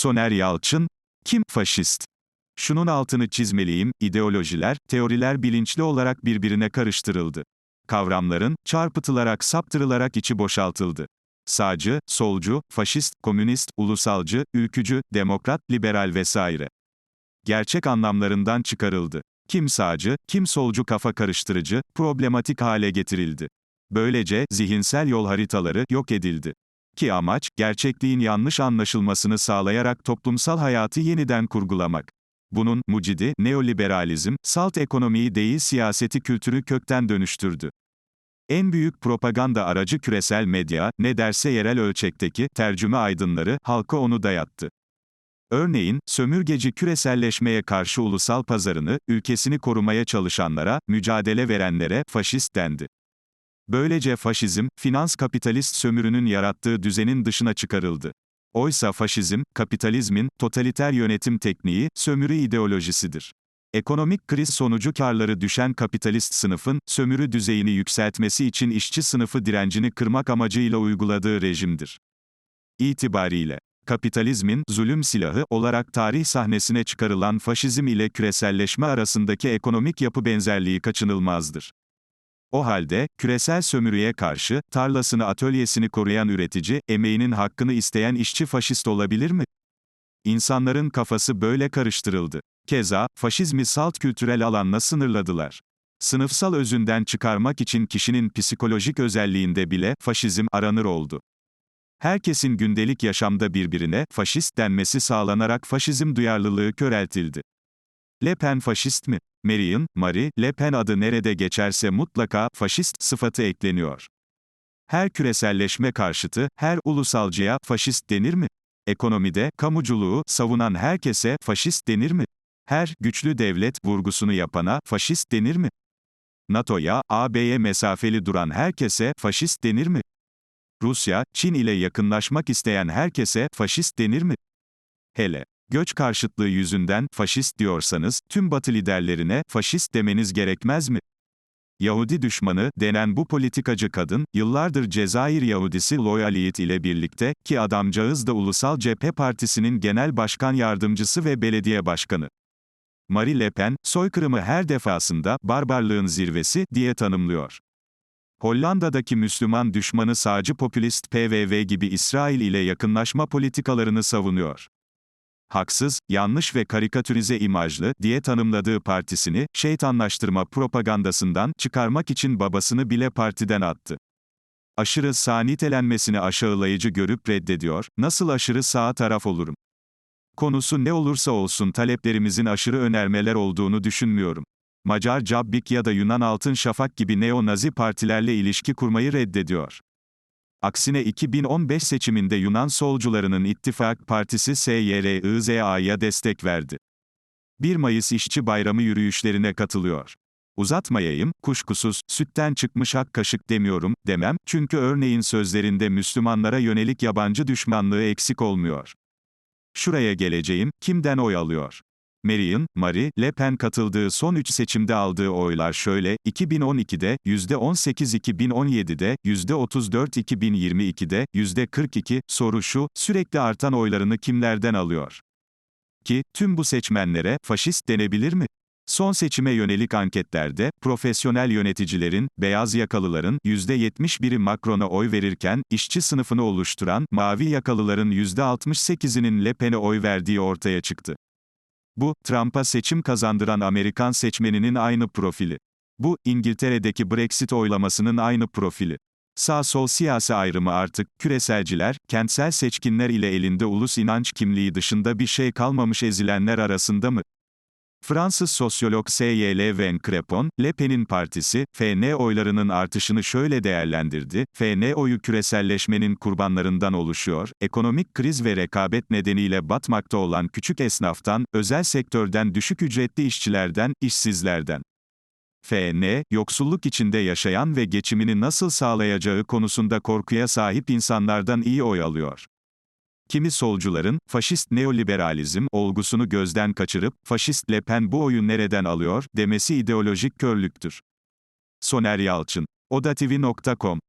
Soner Yalçın, kim faşist? Şunun altını çizmeliyim, ideolojiler, teoriler bilinçli olarak birbirine karıştırıldı. Kavramların, çarpıtılarak saptırılarak içi boşaltıldı. Sağcı, solcu, faşist, komünist, ulusalcı, ülkücü, demokrat, liberal vesaire. Gerçek anlamlarından çıkarıldı. Kim sağcı, kim solcu kafa karıştırıcı, problematik hale getirildi. Böylece, zihinsel yol haritaları yok edildi. Ki amaç, gerçekliğin yanlış anlaşılmasını sağlayarak toplumsal hayatı yeniden kurgulamak. Bunun, mucidi, neoliberalizm, salt ekonomiyi değil siyaseti kültürü kökten dönüştürdü. En büyük propaganda aracı küresel medya, ne derse yerel ölçekteki, tercüme aydınları, halka onu dayattı. Örneğin, sömürgeci küreselleşmeye karşı ulusal pazarını, ülkesini korumaya çalışanlara, mücadele verenlere, faşist dendi. Böylece faşizm, finans kapitalist sömürünün yarattığı düzenin dışına çıkarıldı. Oysa faşizm, kapitalizmin, totaliter yönetim tekniği, sömürü ideolojisidir. Ekonomik kriz sonucu karları düşen kapitalist sınıfın, sömürü düzeyini yükseltmesi için işçi sınıfı direncini kırmak amacıyla uyguladığı rejimdir. İtibariyle, kapitalizmin, zulüm silahı olarak tarih sahnesine çıkarılan faşizm ile küreselleşme arasındaki ekonomik yapı benzerliği kaçınılmazdır. O halde, küresel sömürüye karşı, tarlasını atölyesini koruyan üretici, emeğinin hakkını isteyen işçi faşist olabilir mi? İnsanların kafası böyle karıştırıldı. Keza, faşizmi salt kültürel alanla sınırladılar. Sınıfsal özünden çıkarmak için kişinin psikolojik özelliğinde bile, faşizm aranır oldu. Herkesin gündelik yaşamda birbirine, faşist denmesi sağlanarak faşizm duyarlılığı köreltildi. Le Pen faşist mi? Marion, Marie, Le Pen adı nerede geçerse mutlaka, faşist, sıfatı ekleniyor. Her küreselleşme karşıtı, her ulusalcıya, faşist denir mi? Ekonomide, kamuculuğu, savunan herkese, faşist denir mi? Her, güçlü devlet, vurgusunu yapana, faşist denir mi? NATO'ya, AB'ye mesafeli duran herkese, faşist denir mi? Rusya, Çin ile yakınlaşmak isteyen herkese, faşist denir mi? Hele, göç karşıtlığı yüzünden, faşist diyorsanız, tüm batı liderlerine, faşist demeniz gerekmez mi? Yahudi düşmanı, denen bu politikacı kadın, yıllardır Cezayir Yahudisi Loyaliyet ile birlikte, ki adamcağız da Ulusal Cephe Partisi'nin genel başkan yardımcısı ve belediye başkanı. Marie Le Pen, soykırımı her defasında, barbarlığın zirvesi, diye tanımlıyor. Hollanda'daki Müslüman düşmanı sağcı popülist PVV gibi İsrail ile yakınlaşma politikalarını savunuyor haksız, yanlış ve karikatürize imajlı diye tanımladığı partisini, şeytanlaştırma propagandasından çıkarmak için babasını bile partiden attı. Aşırı sağ nitelenmesini aşağılayıcı görüp reddediyor, nasıl aşırı sağ taraf olurum? Konusu ne olursa olsun taleplerimizin aşırı önermeler olduğunu düşünmüyorum. Macar Cabbik ya da Yunan Altın Şafak gibi neo-Nazi partilerle ilişki kurmayı reddediyor. Aksine 2015 seçiminde Yunan solcularının İttifak Partisi SYRIZA'ya destek verdi. 1 Mayıs İşçi Bayramı yürüyüşlerine katılıyor. Uzatmayayım, kuşkusuz, sütten çıkmış hak kaşık demiyorum, demem, çünkü örneğin sözlerinde Müslümanlara yönelik yabancı düşmanlığı eksik olmuyor. Şuraya geleceğim, kimden oy alıyor? Marion, Marie, Le Pen katıldığı son 3 seçimde aldığı oylar şöyle, 2012'de, %18 2017'de, %34 2022'de, %42, soru şu, sürekli artan oylarını kimlerden alıyor? Ki, tüm bu seçmenlere, faşist denebilir mi? Son seçime yönelik anketlerde, profesyonel yöneticilerin, beyaz yakalıların, %71'i Macron'a oy verirken, işçi sınıfını oluşturan, mavi yakalıların %68'inin Le Pen'e oy verdiği ortaya çıktı. Bu, Trump'a seçim kazandıran Amerikan seçmeninin aynı profili. Bu, İngiltere'deki Brexit oylamasının aynı profili. Sağ-sol siyasi ayrımı artık, küreselciler, kentsel seçkinler ile elinde ulus inanç kimliği dışında bir şey kalmamış ezilenler arasında mı? Fransız sosyolog S.Y.L. Van Crepon, Le Pen'in partisi, FN oylarının artışını şöyle değerlendirdi, FN oyu küreselleşmenin kurbanlarından oluşuyor, ekonomik kriz ve rekabet nedeniyle batmakta olan küçük esnaftan, özel sektörden düşük ücretli işçilerden, işsizlerden. FN, yoksulluk içinde yaşayan ve geçimini nasıl sağlayacağı konusunda korkuya sahip insanlardan iyi oy alıyor. Kimi solcuların, faşist neoliberalizm olgusunu gözden kaçırıp, faşist Le Pen bu oyu nereden alıyor, demesi ideolojik körlüktür. Soner Yalçın. odatv.com